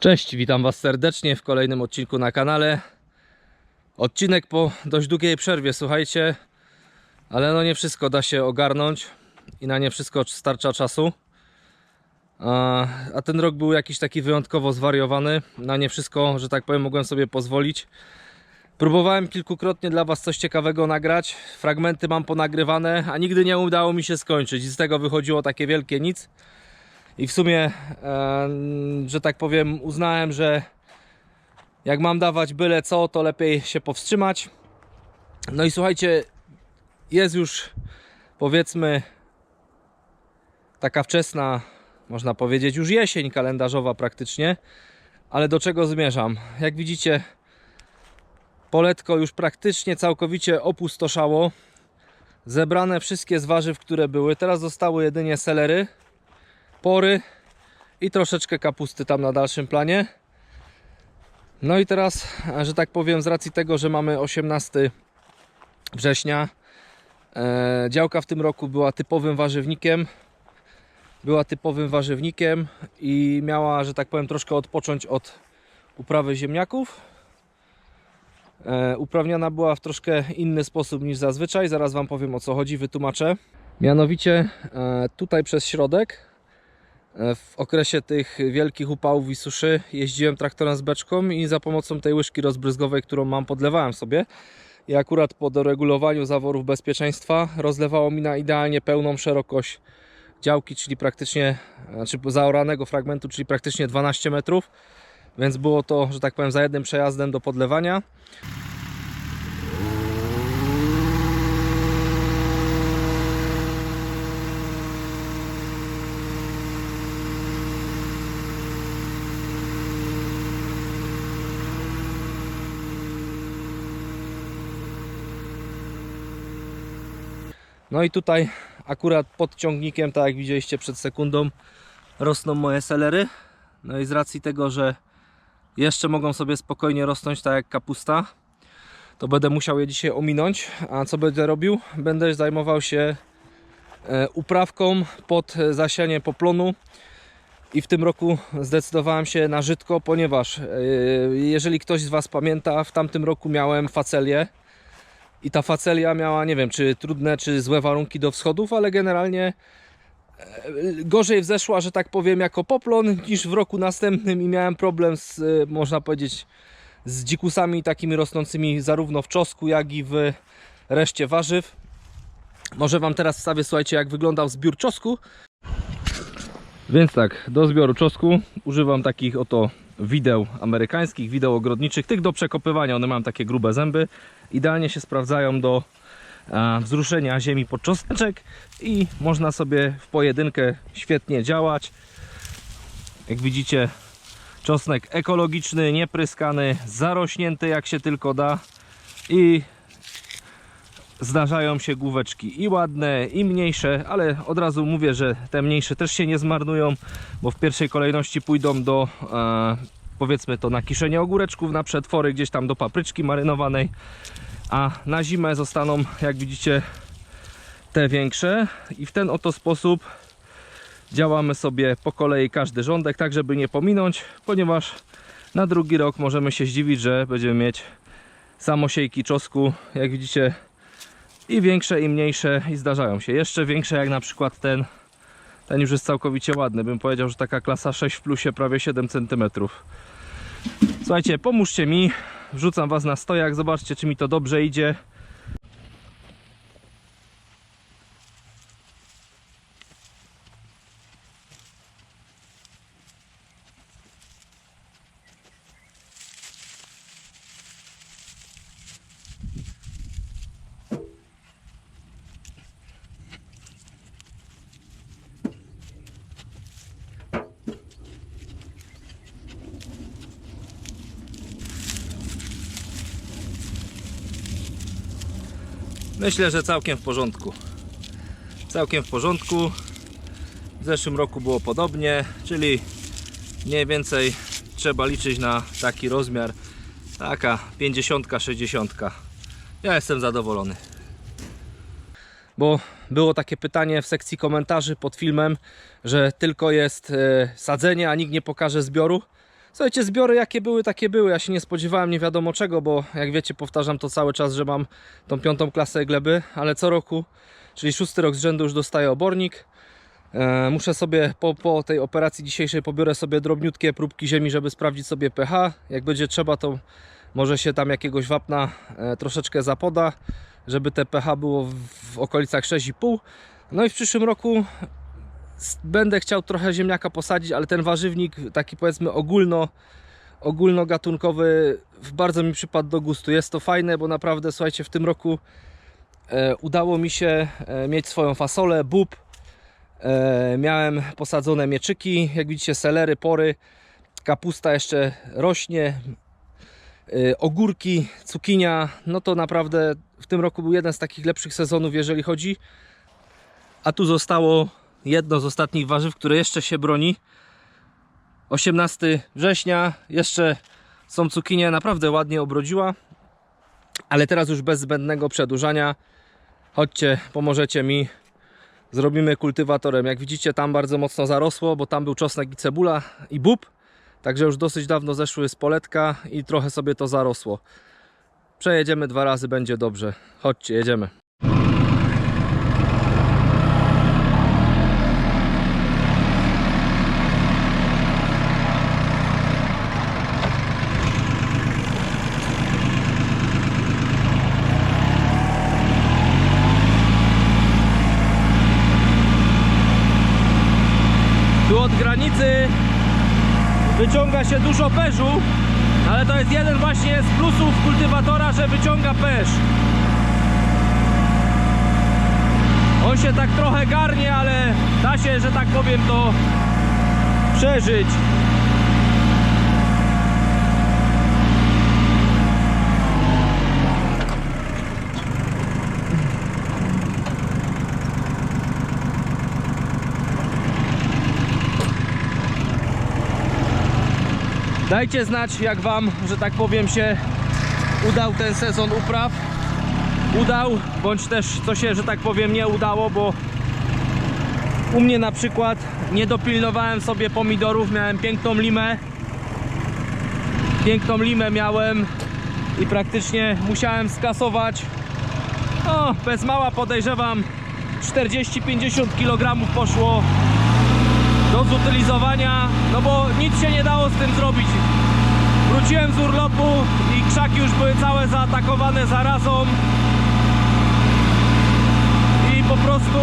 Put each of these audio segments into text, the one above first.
Cześć, witam Was serdecznie w kolejnym odcinku na kanale. Odcinek po dość długiej przerwie, słuchajcie, ale no nie wszystko da się ogarnąć i na nie wszystko starcza czasu. A, ten rok był jakiś taki wyjątkowo zwariowany, na nie wszystko, że tak powiem, mogłem sobie pozwolić. Próbowałem kilkukrotnie dla Was coś ciekawego nagrać, fragmenty mam ponagrywane, a nigdy nie udało mi się skończyć i z tego wychodziło takie wielkie nic. I w sumie, e, że tak powiem, uznałem, że jak mam dawać byle co, to lepiej się powstrzymać. No i słuchajcie, jest już powiedzmy taka wczesna, można powiedzieć, już jesień kalendarzowa praktycznie. Ale do czego zmierzam? Jak widzicie, poletko już praktycznie całkowicie opustoszało. Zebrane wszystkie z warzyw, które były. Teraz zostały jedynie selery pory i troszeczkę kapusty tam na dalszym planie. No i teraz, że tak powiem, z racji tego, że mamy 18 września, e, działka w tym roku była typowym warzywnikiem. Była typowym warzywnikiem i miała, że tak powiem, troszkę odpocząć od uprawy ziemniaków. E, uprawniana była w troszkę inny sposób niż zazwyczaj. Zaraz Wam powiem o co chodzi, wytłumaczę. Mianowicie e, tutaj przez środek w okresie tych wielkich upałów i suszy jeździłem traktorem z beczką i za pomocą tej łyżki rozbryzgowej, którą mam, podlewałem sobie. I akurat po doregulowaniu zaworów bezpieczeństwa rozlewało mi na idealnie pełną szerokość działki, czyli praktycznie, znaczy zaoranego fragmentu, czyli praktycznie 12 metrów. Więc było to, że tak powiem, za jednym przejazdem do podlewania. No i tutaj akurat pod ciągnikiem, tak jak widzieliście przed sekundą, rosną moje selery. No i z racji tego, że jeszcze mogą sobie spokojnie rosnąć tak jak kapusta, to będę musiał je dzisiaj ominąć. A co będę robił? Będę zajmował się e, uprawką pod zasianie poplonu. I w tym roku zdecydowałem się na żytko, ponieważ e, jeżeli ktoś z Was pamięta, w tamtym roku miałem facelię i ta facelia miała, nie wiem, czy trudne, czy złe warunki do wschodów, ale generalnie e, gorzej wzeszła, że tak powiem, jako poplon niż w roku następnym i miałem problem z, e, można powiedzieć, z dzikusami takimi rosnącymi zarówno w czosku, jak i w reszcie warzyw. Może Wam teraz wstawię, słuchajcie, jak wyglądał zbiór czosku. Więc tak, do zbioru czosku używam takich oto wideł amerykańskich, wideł ogrodniczych, tych do przekopywania, one mają takie grube zęby. Idealnie się sprawdzają do a, wzruszenia ziemi pod czosneczek i można sobie w pojedynkę świetnie działać. Jak widzicie, czosnek ekologiczny, niepryskany, zarośnięty jak się tylko da i zdarzają się główeczki i ładne, i mniejsze, ale od razu mówię, że te mniejsze też się nie zmarnują, bo w pierwszej kolejności pójdą do e, powiedzmy to na kiszenie ogóreczków, na przetwory, gdzieś tam do papryczki marynowanej, a na zimę zostaną, jak widzicie, te większe. I w ten oto sposób działamy sobie po kolei każdy rządek, tak żeby nie pominąć, ponieważ na drugi rok możemy się zdziwić, że będziemy mieć samosiejki czosku, jak widzicie i większe i mniejsze i zdarzają się. Jeszcze większe jak na przykład ten ten już jest całkowicie ładny. Bym powiedział, że taka klasa 6 w plusie prawie 7 cm słuchajcie pomóżcie mi. Wrzucam was na stojak. Zobaczcie czy mi to dobrze idzie Myślę, że całkiem w porządku. Całkiem w porządku. W zeszłym roku było podobnie, czyli mniej więcej trzeba liczyć na taki rozmiar. Taka 50, 60. Ja jestem zadowolony. Bo było takie pytanie w sekcji komentarzy pod filmem, że tylko jest e, sadzenie, a nikt nie pokaże zbioru. Słuchajcie, zbiory jakie były, takie były. Ja się nie spodziewałem nie wiadomo czego, bo jak wiecie, powtarzam to cały czas, że mam tą piątą klasę gleby, ale co roku, czyli szósty rok z rzędu już dostaję obornik. E, muszę sobie po, po tej operacji dzisiejszej pobiorę sobie drobniutkie próbki ziemi, żeby sprawdzić sobie pH. Jak będzie trzeba, to może się tam jakiegoś wapna e, troszeczkę zapoda, żeby te pH było w, w okolicach 6,5. No i w przyszłym roku będę chciał trochę ziemniaka posadzić, ale ten warzywnik taki powiedzmy ogólno ogólnogatunkowy bardzo mi przypadł do gustu. Jest to fajne, bo naprawdę słuchajcie, w tym roku e, udało mi się e, mieć swoją fasolę, bób. E, miałem posadzone mieczyki, jak widzicie selery, pory, kapusta jeszcze rośnie, e, ogórki, cukinia. No to naprawdę w tym roku był jeden z takich lepszych sezonów, jeżeli chodzi. A tu zostało jedno z ostatnich warzyw, które jeszcze się broni. 18 września, jeszcze są cukinie, naprawdę ładnie obrodziła. Ale teraz już bez zbędnego przedłużania. Chodźcie, pomożecie mi. Zrobimy kultywatorem. Jak widzicie, tam bardzo mocno zarosło, bo tam był czosnek i cebula i bób. Także już dosyć dawno zeszły z poletka i trochę sobie to zarosło. Przejedziemy dwa razy, będzie dobrze. Chodźcie, jedziemy. Od granicy wyciąga się dużo perzu, ale to jest jeden właśnie z plusów kultywatora, że wyciąga perz. On się tak trochę garnie, ale da się, że tak powiem, to przeżyć. Dajcie znać, jak Wam, że tak powiem, się udał ten sezon upraw. Udał, bądź też co się, że tak powiem, nie udało, bo u mnie na przykład nie dopilnowałem sobie pomidorów, miałem piękną limę. Piękną limę miałem i praktycznie musiałem skasować. O, bez mała podejrzewam 40-50 kg poszło do zutylizowania, no bo nic się nie dało z tym zrobić. Wróciłem z urlopu i krzaki już były całe zaatakowane zarazą i po prostu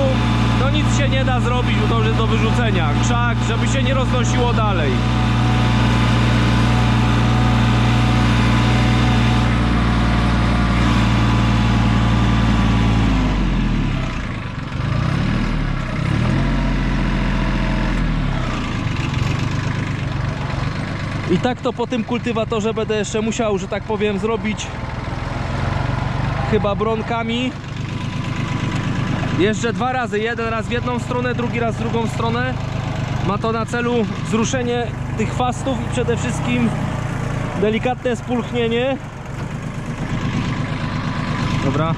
no nic się nie da zrobić, do wyrzucenia. Krzak, żeby się nie roznosiło dalej. Tak to po tym kultywatorze będę jeszcze musiał, że tak powiem, zrobić chyba bronkami. Jeszcze dwa razy, jeden raz w jedną stronę, drugi raz w drugą stronę. Ma to na celu wzruszenie tych chwastów i przede wszystkim delikatne spulchnienie. Dobra.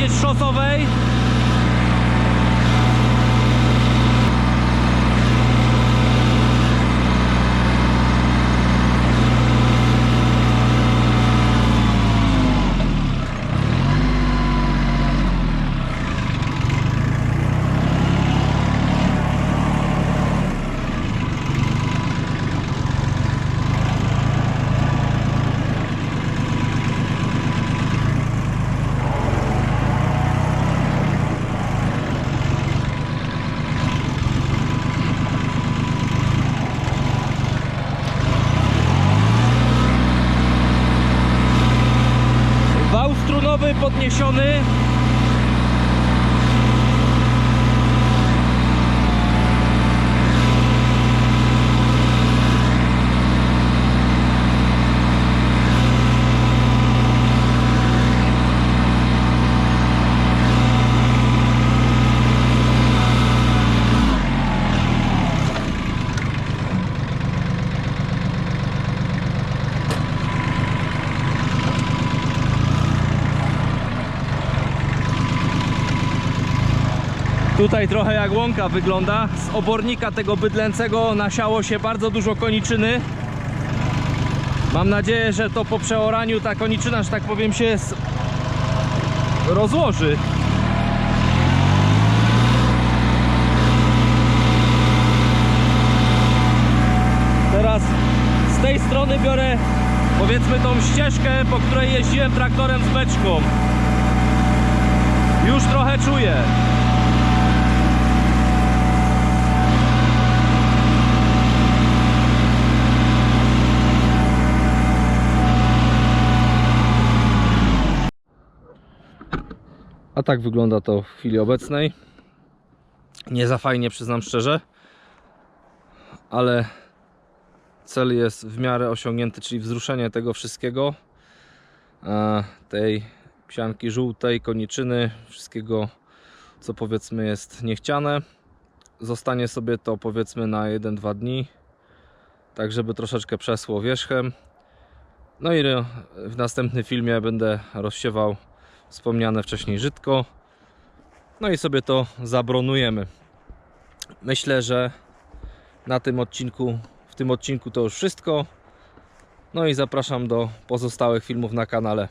Powiedzieć szosowej. Podniesiony. Tutaj trochę jak łąka wygląda. Z obornika tego bydlęcego nasiało się bardzo dużo koniczyny. Mam nadzieję, że to po przeoraniu ta koniczyna, że tak powiem, się rozłoży. Teraz z tej strony biorę powiedzmy tą ścieżkę, po której jeździłem traktorem z beczką. Już trochę czuję. A tak wygląda to w chwili obecnej. Nie za fajnie, przyznam szczerze, ale cel jest w miarę osiągnięty, czyli wzruszenie tego wszystkiego. e, Tej psianki żółtej, koniczyny, wszystkiego, co powiedzmy jest niechciane. Zostanie sobie to powiedzmy na 1-2 dni, tak żeby troszeczkę przesło wierzchem. No i e, w następnym filmie będę rozsiewał wspomniane wcześniej żytko. No i sobie to zabronujemy. Myślę, że na tym odcinku, w tym odcinku to już wszystko. No i zapraszam do pozostałych filmów na kanale.